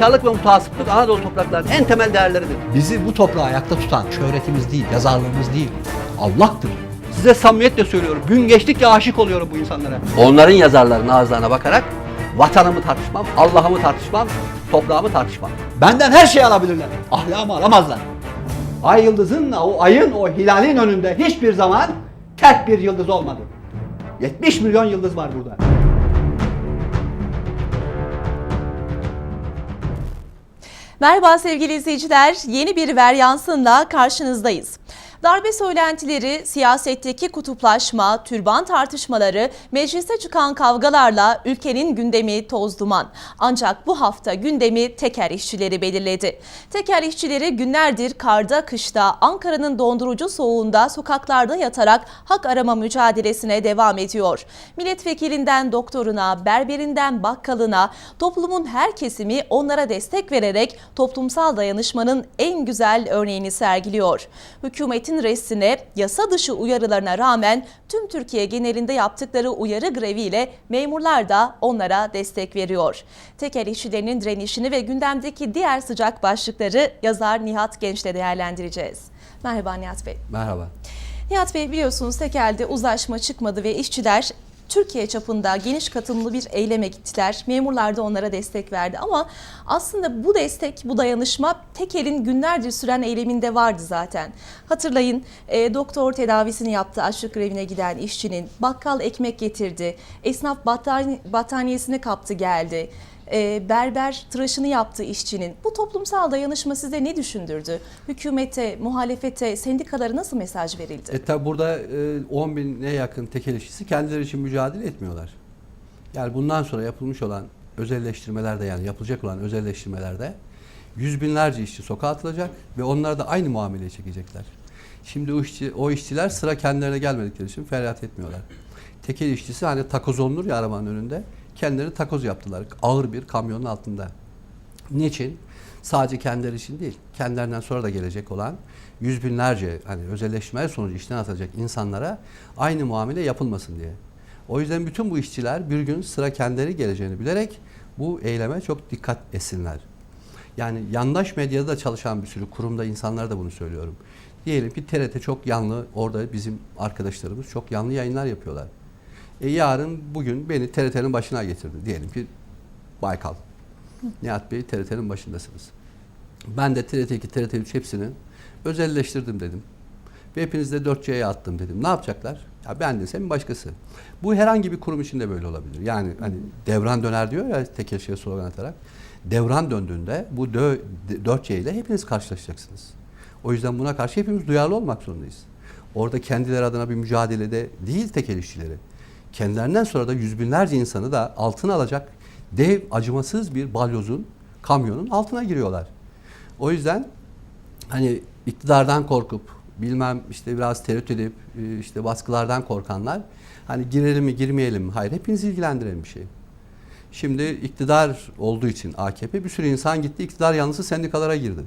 Karlık ve mutasiplik Anadolu topraklarının en temel değerleridir. Bizi bu toprağı ayakta tutan şöhretimiz değil, yazarlığımız değil, Allah'tır. Size samimiyetle söylüyorum. Gün geçtikçe aşık oluyorum bu insanlara. Onların yazarlarının ağızlarına bakarak vatanımı tartışmam, Allah'ımı tartışmam, toprağımı tartışmam. Benden her şeyi alabilirler. Ahlakımı alamazlar. Ay yıldızın, o ayın, o hilalin önünde hiçbir zaman tek bir yıldız olmadı. 70 milyon yıldız var burada. Merhaba sevgili izleyiciler. Yeni bir Veryansın'la karşınızdayız. Darbe söylentileri, siyasetteki kutuplaşma, türban tartışmaları, mecliste çıkan kavgalarla ülkenin gündemi toz duman. Ancak bu hafta gündemi teker işçileri belirledi. Teker işçileri günlerdir karda, kışta, Ankara'nın dondurucu soğuğunda sokaklarda yatarak hak arama mücadelesine devam ediyor. Milletvekilinden doktoruna, berberinden bakkalına, toplumun her kesimi onlara destek vererek toplumsal dayanışmanın en güzel örneğini sergiliyor. Hükümetin resine, yasa dışı uyarılarına rağmen tüm Türkiye genelinde yaptıkları uyarı greviyle memurlar da onlara destek veriyor. Tekel işçilerinin direnişini ve gündemdeki diğer sıcak başlıkları yazar Nihat Genç'le değerlendireceğiz. Merhaba Nihat Bey. Merhaba. Nihat Bey biliyorsunuz Tekel'de uzlaşma çıkmadı ve işçiler Türkiye çapında geniş katılımlı bir eyleme gittiler. Memurlar da onlara destek verdi ama aslında bu destek, bu dayanışma Tekel'in günlerdir süren eyleminde vardı zaten. Hatırlayın e, doktor tedavisini yaptı açlık grevine giden işçinin, bakkal ekmek getirdi, esnaf battani- battaniyesini kaptı geldi. E, berber tıraşını yaptı işçinin. Bu toplumsal dayanışma size ne düşündürdü? Hükümete, muhalefete, sendikalara nasıl mesaj verildi? E tabi burada e, 10 bine yakın tekel işçisi kendileri için mücadele etmiyorlar. Yani bundan sonra yapılmış olan özelleştirmelerde yani yapılacak olan özelleştirmelerde yüz binlerce işçi sokağa atılacak ve onlar da aynı muameleye çekecekler. Şimdi o, işçi, o işçiler sıra kendilerine gelmedikleri için feryat etmiyorlar. Tekel işçisi hani takoz olunur ya arabanın önünde kendileri takoz yaptılar ağır bir kamyonun altında. Niçin? Sadece kendileri için değil, kendilerinden sonra da gelecek olan yüz binlerce hani özelleşme sonucu işten atacak insanlara aynı muamele yapılmasın diye. O yüzden bütün bu işçiler bir gün sıra kendileri geleceğini bilerek bu eyleme çok dikkat etsinler. Yani yandaş medyada da çalışan bir sürü kurumda insanlar da bunu söylüyorum. Diyelim ki TRT çok yanlı, orada bizim arkadaşlarımız çok yanlı yayınlar yapıyorlar. E yarın bugün beni TRT'nin başına getirdi. Diyelim ki Baykal. Nihat Bey TRT'nin başındasınız. Ben de TRT2, TRT3 hepsini özelleştirdim dedim. Ve hepinizi de 4C'ye attım dedim. Ne yapacaklar? Ya ben desem başkası. Bu herhangi bir kurum için de böyle olabilir. Yani hani devran döner diyor ya tekel şeye slogan atarak. Devran döndüğünde bu dö- 4C ile hepiniz karşılaşacaksınız. O yüzden buna karşı hepimiz duyarlı olmak zorundayız. Orada kendileri adına bir mücadelede değil tekel işçileri. Kendilerinden sonra da yüz binlerce insanı da altına alacak dev acımasız bir balyozun, kamyonun altına giriyorlar. O yüzden hani iktidardan korkup bilmem işte biraz tereddüt edip e, işte baskılardan korkanlar hani girelim mi girmeyelim mi? Hayır hepiniz ilgilendiren bir şey. Şimdi iktidar olduğu için AKP bir sürü insan gitti iktidar yanlısı sendikalara girdi.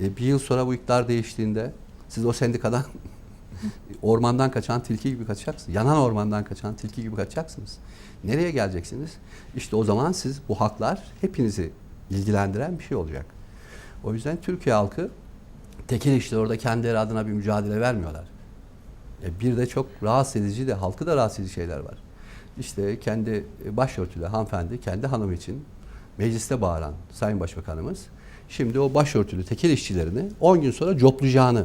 E, bir yıl sonra bu iktidar değiştiğinde siz o sendikadan ormandan kaçan tilki gibi kaçacaksınız. Yanan ormandan kaçan tilki gibi kaçacaksınız. Nereye geleceksiniz? İşte o zaman siz bu haklar hepinizi ilgilendiren bir şey olacak. O yüzden Türkiye halkı tekel işte orada kendileri adına bir mücadele vermiyorlar. E bir de çok rahatsız edici de halkı da rahatsız edici şeyler var. İşte kendi başörtülü hanımefendi kendi hanımı için mecliste bağıran Sayın Başbakanımız şimdi o başörtülü tekel işçilerini 10 gün sonra coplayacağını,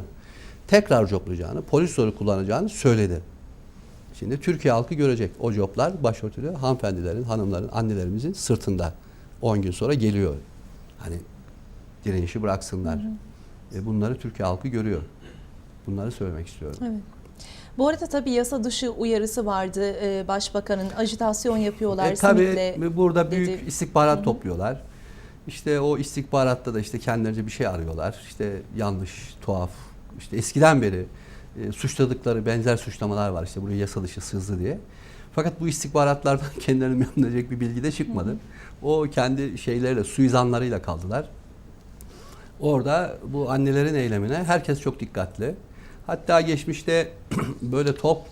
tekrar coplayacağını, polis zoru kullanacağını söyledi. Şimdi Türkiye halkı görecek. O coplar başörtülü hanımefendilerin, hanımların, annelerimizin sırtında 10 gün sonra geliyor. Hani direnişi bıraksınlar. E bunları Türkiye halkı görüyor. Bunları söylemek istiyorum. Evet. Bu arada tabii yasa dışı uyarısı vardı. Ee, Başbakanın ajitasyon yapıyorlar. E, tabii simitle burada büyük dedi. istihbarat topluyorlar. İşte o istihbaratta da işte kendilerince bir şey arıyorlar. İşte yanlış, tuhaf. İşte eskiden beri e, suçladıkları benzer suçlamalar var. İşte buraya yasa dışı sızdı diye. Fakat bu istihbaratlardan kendilerini memnun edecek bir bilgi de çıkmadı. O kendi şeyleriyle, suizanlarıyla kaldılar. Orada bu annelerin eylemine herkes çok dikkatli. Hatta geçmişte böyle top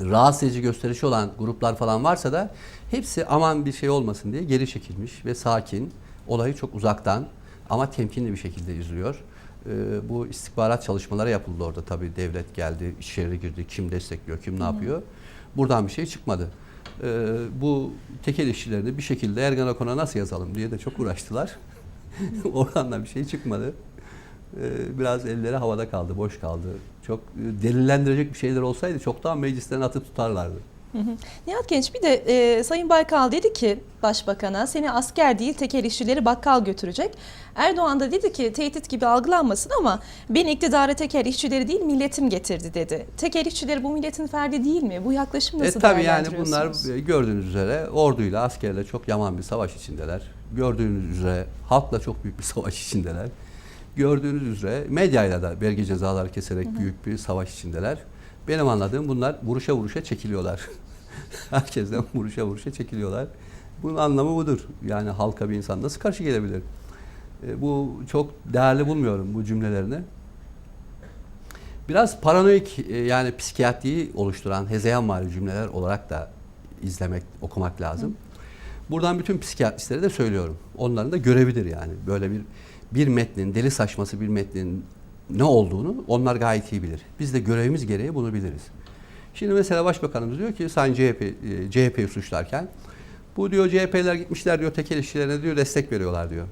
rahatsız edici gösterişi olan gruplar falan varsa da hepsi aman bir şey olmasın diye geri çekilmiş ve sakin olayı çok uzaktan ama temkinli bir şekilde izliyor. Ee, bu istihbarat çalışmaları yapıldı orada tabii devlet geldi, içeri girdi, kim destekliyor, kim ne yapıyor. Buradan bir şey çıkmadı. Ee, bu tekel işçilerini bir şekilde Ergenekon'a nasıl yazalım diye de çok uğraştılar. Oradan da bir şey çıkmadı. Ee, biraz elleri havada kaldı, boş kaldı. Çok e, delillendirecek bir şeyler olsaydı çoktan meclisten atıp tutarlardı. Nihat Genç bir de e, Sayın Baykal dedi ki Başbakan'a seni asker değil tekel işçileri bakkal götürecek. Erdoğan da dedi ki tehdit gibi algılanmasın ama beni iktidara tekel işçileri değil milletim getirdi dedi. Tekel işçileri bu milletin ferdi değil mi? Bu yaklaşım E nasıl tabii yani bunlar e, gördüğünüz üzere orduyla askerle çok yaman bir savaş içindeler. Gördüğünüz üzere halkla çok büyük bir savaş içindeler. Gördüğünüz üzere medyayla da vergi cezaları keserek büyük bir savaş içindeler. Benim anladığım bunlar vuruşa vuruşa çekiliyorlar. Herkesten vuruşa vuruşa çekiliyorlar. Bunun anlamı budur. Yani halka bir insan nasıl karşı gelebilir? E, bu çok değerli bulmuyorum bu cümlelerini. Biraz paranoik e, yani psikiyatriyi oluşturan hezeyanvari cümleler olarak da izlemek, okumak lazım. Buradan bütün psikiyatristlere de söylüyorum. Onların da görevidir yani. Böyle bir bir metnin, deli saçması bir metnin ne olduğunu onlar gayet iyi bilir. Biz de görevimiz gereği bunu biliriz. Şimdi mesela Başbakanımız diyor ki Sayın CHP, e, CHP'yi suçlarken bu diyor CHP'ler gitmişler diyor tekel işçilerine diyor destek veriyorlar diyor.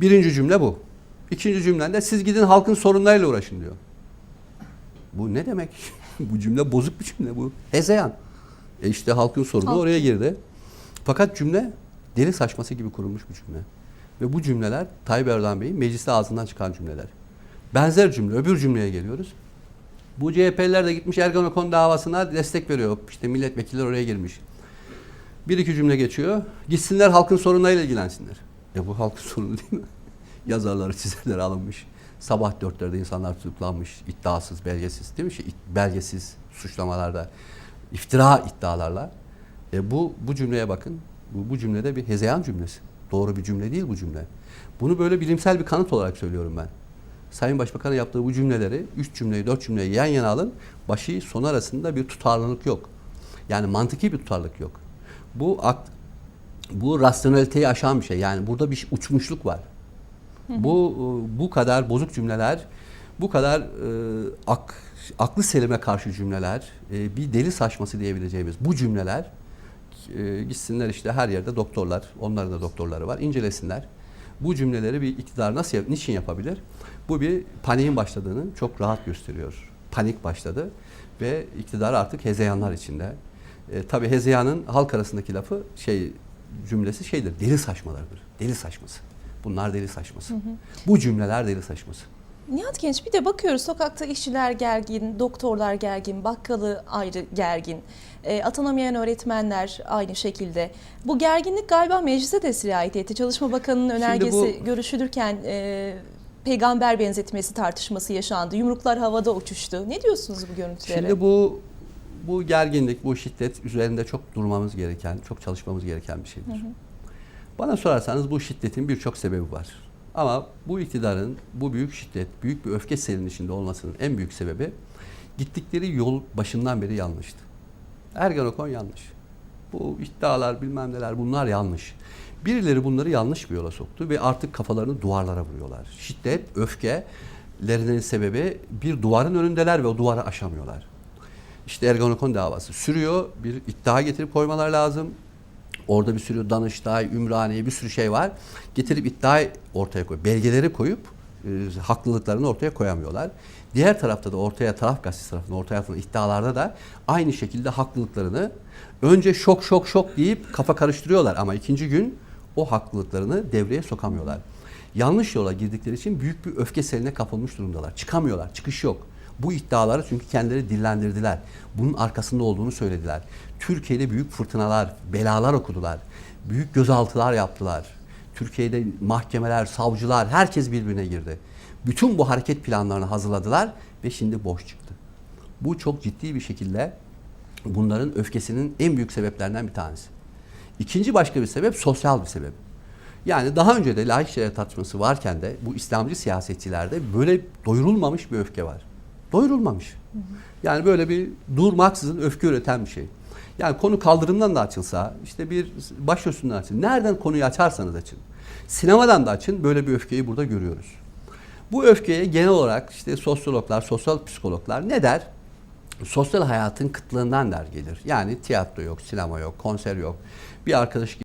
Birinci cümle bu. İkinci cümlende siz gidin halkın sorunlarıyla uğraşın diyor. Bu ne demek? bu cümle bozuk bir cümle bu. Hezeyan. E işte halkın sorunu Halk. oraya girdi. Fakat cümle deli saçması gibi kurulmuş bir cümle. Ve bu cümleler Tayyip Erdoğan Bey'in mecliste ağzından çıkan cümleler. Benzer cümle, öbür cümleye geliyoruz. Bu CHP'liler de gitmiş Ergenekon davasına destek veriyor. İşte milletvekilleri oraya girmiş. Bir iki cümle geçiyor. Gitsinler halkın sorunlarıyla ilgilensinler. E bu halkın sorunu değil mi? Yazarları, çizerleri alınmış. Sabah dörtlerde insanlar tutuklanmış. iddiasız, belgesiz değil mi? Şey, belgesiz suçlamalarda, iftira iddialarla. E bu, bu cümleye bakın. Bu, bu cümlede bir hezeyan cümlesi. Doğru bir cümle değil bu cümle. Bunu böyle bilimsel bir kanıt olarak söylüyorum ben. Sayın Başbakan'ın yaptığı bu cümleleri, üç cümleyi, dört cümleyi yan yana alın. Başı son arasında bir tutarlılık yok. Yani mantıki bir tutarlılık yok. Bu bu rasyoneliteyi aşan bir şey. Yani burada bir uçmuşluk var. Bu bu kadar bozuk cümleler, bu kadar e, ak, aklı selime karşı cümleler, e, bir deli saçması diyebileceğimiz bu cümleler e, gitsinler işte her yerde doktorlar, onların da doktorları var, incelesinler. Bu cümleleri bir iktidar nasıl, niçin yapabilir? Bu bir paniğin başladığını çok rahat gösteriyor. Panik başladı ve iktidar artık hezeyanlar içinde. E, tabii hezeyanın halk arasındaki lafı şey cümlesi şeydir, deli saçmalardır. Deli saçması. Bunlar deli saçması. Bu cümleler deli saçması. Nihat Genç bir de bakıyoruz sokakta işçiler gergin, doktorlar gergin, bakkalı ayrı gergin, e, atanamayan öğretmenler aynı şekilde. Bu gerginlik galiba meclise de sirayet etti. Çalışma Bakanı'nın önergesi bu- görüşülürken e, peygamber benzetmesi tartışması yaşandı. Yumruklar havada uçuştu. Ne diyorsunuz bu görüntülere? Şimdi bu bu gerginlik, bu şiddet üzerinde çok durmamız gereken, çok çalışmamız gereken bir şeydir. Bana sorarsanız bu şiddetin birçok sebebi var. Ama bu iktidarın bu büyük şiddet, büyük bir öfke selinin içinde olmasının en büyük sebebi gittikleri yol başından beri yanlıştı. Ergenekon yanlış. Bu iddialar bilmem neler bunlar yanlış. Birileri bunları yanlış bir yola soktu ve artık kafalarını duvarlara vuruyorlar. Şiddet, öfkelerinin sebebi bir duvarın önündeler ve o duvarı aşamıyorlar. İşte Ergenekon davası sürüyor. Bir iddia getirip koymalar lazım. Orada bir sürü Danıştay, Ümraniye bir sürü şey var. Getirip iddia ortaya koy, belgeleri koyup e, haklılıklarını ortaya koyamıyorlar. Diğer tarafta da ortaya taraf gazetesi tarafından ortaya atılan iddialarda da aynı şekilde haklılıklarını önce şok şok şok deyip kafa karıştırıyorlar ama ikinci gün o haklılıklarını devreye sokamıyorlar. Yanlış yola girdikleri için büyük bir öfke seline kapılmış durumdalar. Çıkamıyorlar, çıkış yok. Bu iddiaları çünkü kendileri dillendirdiler. Bunun arkasında olduğunu söylediler. Türkiye'de büyük fırtınalar, belalar okudular. Büyük gözaltılar yaptılar. Türkiye'de mahkemeler, savcılar, herkes birbirine girdi. Bütün bu hareket planlarını hazırladılar ve şimdi boş çıktı. Bu çok ciddi bir şekilde bunların öfkesinin en büyük sebeplerinden bir tanesi. İkinci başka bir sebep sosyal bir sebep. Yani daha önce de layık şeriat tartışması varken de bu İslamcı siyasetçilerde böyle doyurulmamış bir öfke var. Doyurulmamış. Yani böyle bir durmaksızın öfke üreten bir şey. Yani konu kaldırımdan da açılsa, işte bir başörtüsünden açılsa, nereden konuyu açarsanız açın. Sinemadan da açın böyle bir öfkeyi burada görüyoruz. Bu öfkeye genel olarak işte sosyologlar, sosyal psikologlar ne der? Sosyal hayatın kıtlığından der gelir. Yani tiyatro yok, sinema yok, konser yok. Bir arkadaş